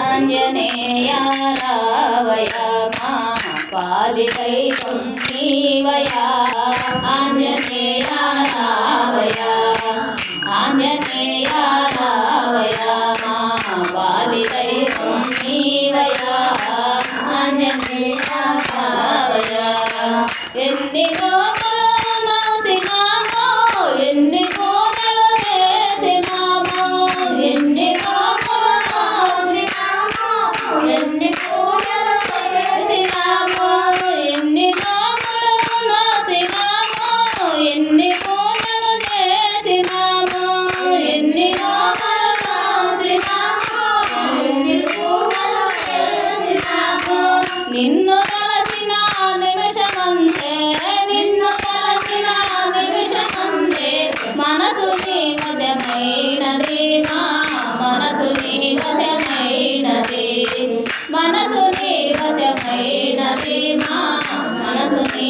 ఆంజనేయ రావయ మా పాలి దైవం ఆంజనేయ రావయ ఆంజనేయ రావయ మా పాలి దైవం ఆంజనేయ రావయ ఎన్ని గోపులు వశమైనది మా మనసు నీ వశమైనది మనసు నీ వశమైనది మా మనసు నీ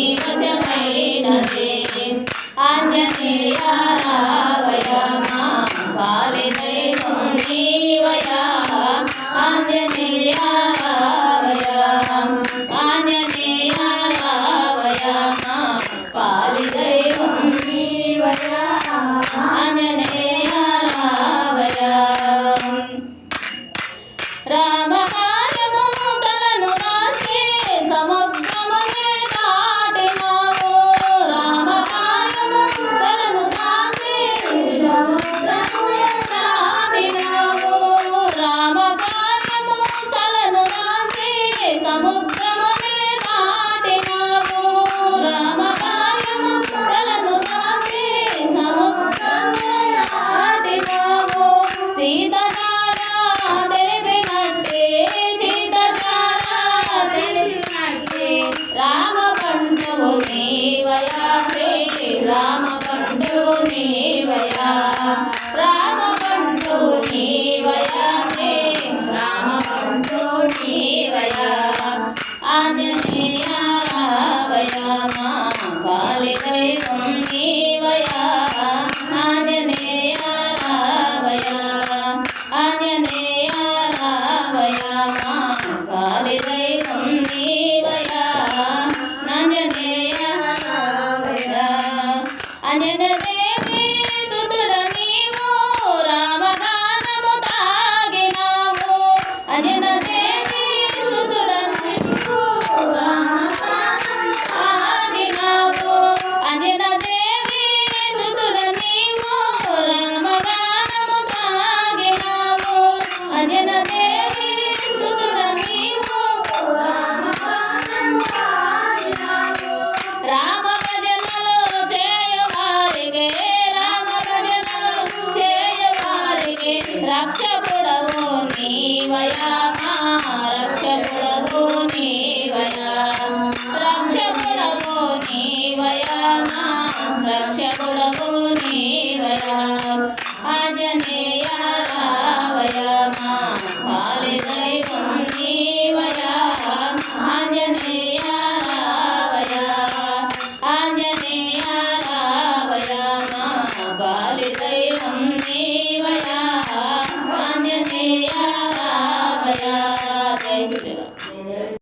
ஞானமே రక్షకుడవు నీవయా?